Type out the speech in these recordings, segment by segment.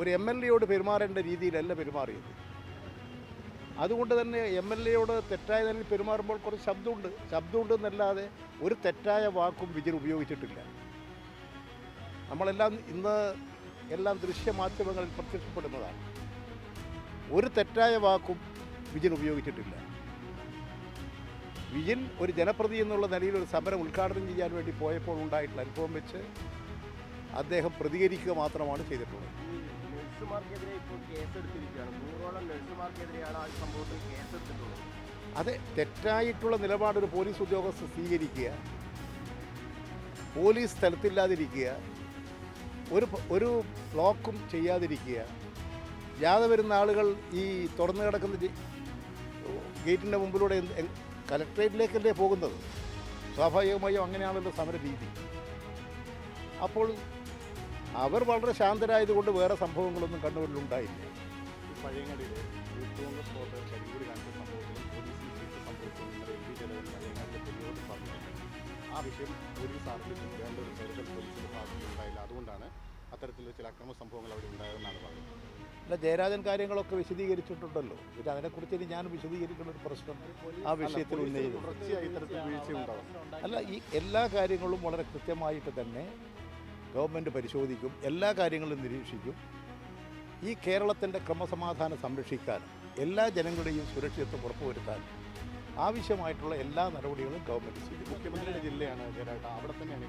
ഒരു M L എയോട് പെരുമാറേണ്ട രീതിയിലല്ല പെരുമാറിയത്. അതുകൊണ്ട് തന്നെ എം എൽ എയോട് തെറ്റായ നിലയിൽ പെരുമാറുമ്പോൾ കുറച്ച് ശബ്ദമുണ്ട്. ശബ്ദമുണ്ട് എന്നല്ലാതെ ഒരു തെറ്റായ വാക്കും വിജയൻ ഉപയോഗിച്ചിട്ടില്ല. നമ്മളെല്ലാം ഇന്ന് എല്ലാം ദൃശ്യമാധ്യമങ്ങളിൽ പ്രത്യക്ഷപ്പെടുന്നതാണ്. ഒരു തെറ്റായ വാക്കും വിജയൻ ഉപയോഗിച്ചിട്ടില്ല. വിജിൻ ഒരു ജനപ്രതി എന്നുള്ള നിലയിൽ ഒരു സമരം ഉദ്ഘാടനം ചെയ്യാൻ വേണ്ടി പോയപ്പോൾ ഉണ്ടായിട്ടുള്ള അനുഭവം വെച്ച് അദ്ദേഹം പ്രതികരിക്കുക മാത്രമാണ് ചെയ്തിട്ടുള്ളത്. നഴ്സുമാർക്കെതിരെ ഇപ്പോൾ കേസെടുത്തിരിക്കുകയാണ്. നൂറോളം നഴ്സുമാർക്കെതിരെയാണ് ആ സംഭവത്തിൽ കേസെടുത്തിട്ടുള്ളത്. അതെ തെറ്റായിട്ടുള്ള നിലപാടൊരു പോലീസ് ഉദ്യോഗസ്ഥ സ്വീകരിക്കുക പോലീസ് സ്ഥലത്തില്ലാതിരിക്കുക ഒരു ഒരു ബ്ലോക്കും ചെയ്യാതിരിക്കുക ജാഥ വരുന്ന ആളുകൾ ഈ തുറന്നു കിടക്കുന്ന ഗേറ്റിന്റെ മുമ്പിലൂടെ കലക്ട്രേറ്റിലേക്കല്ലേ പോകുന്നത്? സ്വാഭാവികമായും അങ്ങനെയാണല്ലോ സമര രീതി അപ്പോൾ അവർ വളരെ ശാന്തരായതുകൊണ്ട് വേറെ സംഭവങ്ങളൊന്നും കണ്ണൂരിലുണ്ടായില്ല ആ വിഷയം പോലീസ് ആർക്കും വേണ്ട ഒരു അതുകൊണ്ടാണ് അത്തരത്തിലുള്ള ചില അക്രമ സംഭവങ്ങൾ അവിടെ ഉണ്ടായതെന്നാണ് പറയുന്നത്. അല്ല ജയരാജൻ കാര്യങ്ങളൊക്കെ വിശദീകരിച്ചിട്ടുണ്ടല്ലോ. പിന്നെ അതിനെക്കുറിച്ച് ഇനി ഞാൻ വിശദീകരിക്കുന്ന ഒരു പ്രശ്നം ആ വിഷയത്തിൽ ഉന്നയിച്ചു അല്ല ഈ എല്ലാ കാര്യങ്ങളും വളരെ കൃത്യമായിട്ട് തന്നെ ഗവൺമെന്റ് പരിശോധിക്കും എല്ലാ കാര്യങ്ങളും നിരീക്ഷിക്കും. ഈ കേരളത്തിന്റെ ക്രമസമാധാനം സംരക്ഷിക്കാൻ എല്ലാ ജനങ്ങളുടെയും സുരക്ഷിതത്വം ഉറപ്പുവരുത്താനും ആവശ്യമായിട്ടുള്ള എല്ലാ നടപടികളും ഗവൺമെന്റ് സ്വീകരിക്കും. മുഖ്യമന്ത്രിയുടെ ജില്ലയാണ് ചേരാട്ട അവിടെ തന്നെയാണ്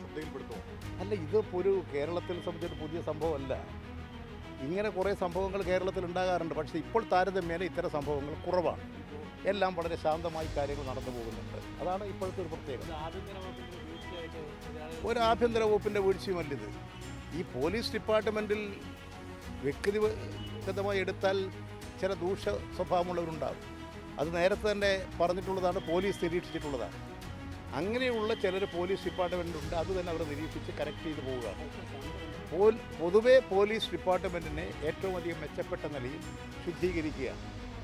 ശ്രദ്ധയിൽപ്പെടുത്തുമോ അല്ല ഇതിപ്പോൾ ഒരു കേരളത്തിൽ സംബന്ധിച്ചൊരു പുതിയ സംഭവമല്ല. ഇങ്ങനെ കുറേ സംഭവങ്ങൾ കേരളത്തിൽ ഉണ്ടാകാറുണ്ട്. പക്ഷേ ഇപ്പോൾ താരതമ്യേന ഇത്തരം സംഭവങ്ങൾ കുറവാണ്. എല്ലാം വളരെ ശാന്തമായി കാര്യങ്ങൾ നടന്നു പോകുന്നുണ്ട്. അതാണ് ഇപ്പോഴത്തെ ഒരു പ്രത്യേകത. ഒരു ആഭ്യന്തര വകുപ്പിന്റെ വീഴ്ചയുമല്ലിത്? ഈ പോലീസ് ഡിപ്പാർട്ട്മെന്റിൽ വ്യക്തിഗതമായി എടുത്താൽ ചില ദൂഷ സ്വഭാവമുള്ളവരുണ്ടാകും അത് നേരത്തെ തന്നെ പറഞ്ഞിട്ടുള്ളതാണ് പോലീസ് നിരീക്ഷിച്ചിട്ടുള്ളതാണ്. അങ്ങനെയുള്ള ചിലർ പോലീസ് ഡിപ്പാർട്ട്മെന്റുണ്ട് അത് തന്നെ അവർ നിരീക്ഷിച്ച് കറക്റ്റ് ചെയ്ത് പോവുകയാണ്. പോൽ പൊതുവേ പോലീസ് ഡിപ്പാർട്ട്മെന്റിനെ ഏറ്റവും അധികം മെച്ചപ്പെട്ട നിലയിൽ ശുദ്ധീകരിക്കുക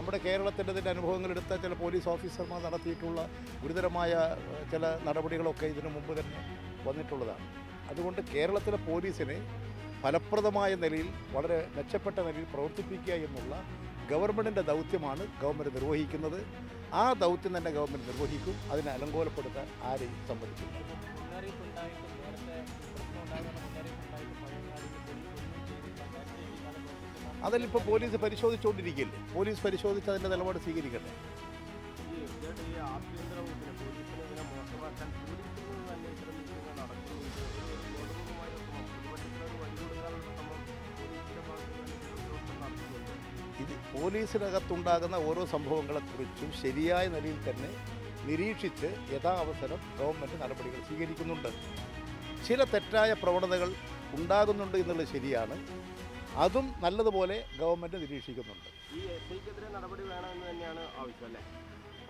നമ്മുടെ കേരളത്തിന്റെ തന്നെ അനുഭവങ്ങളെടുത്ത ചില പോലീസ് ഓഫീസർമാർ നടത്തിയിട്ടുള്ള ഗുരുതരമായ ചില നടപടികളൊക്കെ ഇതിനു മുമ്പ് തന്നെ വന്നിട്ടുള്ളതാണ്. അതുകൊണ്ട് കേരളത്തിലെ പോലീസിനെ ഫലപ്രദമായ നിലയിൽ വളരെ മെച്ചപ്പെട്ട നിലയിൽ പ്രവർത്തിപ്പിക്കുക എന്നുള്ള ഗവൺമെന്റിന്റെ ദൗത്യമാണ് ഗവൺമെന്റ് നിർവഹിക്കുന്നത്. ആ ദൗത്യം തന്നെ ഗവൺമെന്റ് നിർവഹിക്കും. അതിനെ അലങ്കോലപ്പെടുത്താൻ ആരെയും സമ്മതിക്കില്ല. അതിലിപ്പോൾ പോലീസ് പരിശോധിച്ചുകൊണ്ടിരിക്കില്ലേ പോലീസ് പരിശോധിച്ച് അതിന്റെ നിലപാട് സ്വീകരിക്കട്ടെ? ഇത് പോലീസിനകത്തുണ്ടാകുന്ന ഓരോ സംഭവങ്ങളെക്കുറിച്ചും ശരിയായ നിലയിൽ തന്നെ നിരീക്ഷിച്ച് യഥാവസരം ഗവൺമെന്റ് നടപടികൾ സ്വീകരിക്കുന്നുണ്ട്. ചില തെറ്റായ പ്രവണതകൾ ഉണ്ടാകുന്നുണ്ട് എന്നുള്ളത് ശരിയാണ്. അതും നല്ലതുപോലെ ഗവൺമെന്റ് നിരീക്ഷിക്കുന്നുണ്ട്. ഈ എസ് ഐക്കെതിരെ നടപടി വേണമെന്ന് തന്നെയാണ് ആവശ്യം അല്ലേ?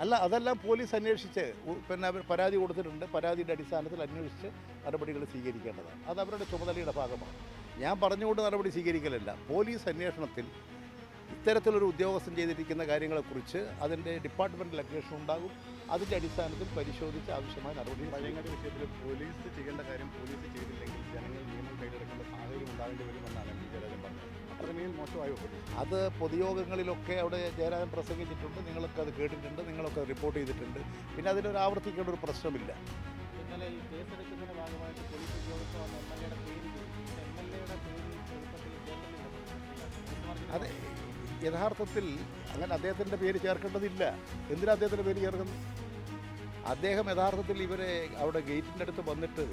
അല്ല അതെല്ലാം പോലീസ് അന്വേഷിച്ച് പിന്നെ അവർ പരാതി കൊടുത്തിട്ടുണ്ട്. പരാതിയുടെ അടിസ്ഥാനത്തിൽ അന്വേഷിച്ച് നടപടികൾ സ്വീകരിക്കേണ്ടതാണ്. അത് അവരുടെ ചുമതലയുടെ ഭാഗമാണ്. ഞാൻ പറഞ്ഞുകൊണ്ട് നടപടി സ്വീകരിക്കലല്ല. പോലീസ് അന്വേഷണത്തിൽ ഇത്തരത്തിലൊരു ഉദ്യോഗസ്ഥൻ ചെയ്തിരിക്കുന്ന കാര്യങ്ങളെക്കുറിച്ച് അതിന്റെ ഡിപ്പാർട്ട്മെന്റ് അന്വേഷണം ഉണ്ടാകും. അതിന്റെ അടിസ്ഥാനത്തിൽ പരിശോധിച്ച് ആവശ്യമായ നടപടി. പഴയങ്ങാടി വിഷയത്തിൽ പോലീസ് ചെയ്യേണ്ട കാര്യം പോലീസ് ചെയ്തില്ലെങ്കിൽ ജനങ്ങൾ നിയമം കൈയിലെടുക്കേണ്ട സാഹചര്യം ഉണ്ടാകേണ്ടി വരുമെന്നാണ് എം. പി ജയരാജൻ പറഞ്ഞത്. അത്രമേൽ മോശമായോ അത് പൊതുയോഗങ്ങളിലൊക്കെ അവിടെ ജയരാജൻ പ്രസംഗിച്ചിട്ടുണ്ട്. നിങ്ങളൊക്കെ അത് കേട്ടിട്ടുണ്ട്. നിങ്ങളൊക്കെ റിപ്പോർട്ട് ചെയ്തിട്ടുണ്ട്. പിന്നെ അതിനൊരു ആവർത്തിക്കേണ്ട ഒരു പ്രശ്നമില്ല. ഇന്നലെ ഈ ഭാഗമായിട്ട് പോലീസ് ഉദ്യോഗസ്ഥർ വന്ന എം എൽ എയുടെ പേര് ചോദിച്ചു എം എൽ എയുടെ പേര് അതെ യഥാർത്ഥത്തിൽ അങ്ങനെ അദ്ദേഹത്തിന്റെ പേര് ചേർക്കേണ്ടതില്ല. എന്തിനാ അദ്ദേഹത്തിന്റെ പേര് ചേർക്കുന്നത്? അദ്ദേഹം യഥാർത്ഥത്തിൽ ഇവരെ അവിടെ ഗേറ്റിന്റെ അടുത്ത് വന്നിട്ട്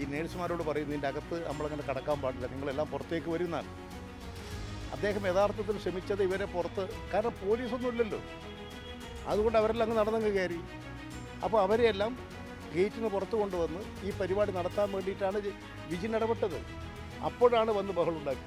ഈ നേഴ്സുമാരോട് പറയും ഇതിന്റെ അകത്ത് നമ്മളങ്ങനെ കടക്കാൻ പാടില്ല നിങ്ങളെല്ലാം പുറത്തേക്ക് വരുന്നതാണ് അദ്ദേഹം യഥാർത്ഥത്തിൽ ശ്രമിച്ചത് ഇവരെ പുറത്ത് കാരണം പോലീസൊന്നും ഇല്ലല്ലോ. അതുകൊണ്ട് അവരെല്ലാം അങ്ങ് നടന്നങ്ങ് കയറി. അപ്പോൾ അവരെയെല്ലാം ഗേറ്റിന് പുറത്ത് കൊണ്ടുവന്ന് ഈ പരിപാടി നടത്താൻ വേണ്ടിയിട്ടാണ് വിജിൻ ഇടപെട്ടത്. അപ്പോഴാണ് വന്ന് ബഹളുണ്ടാക്കി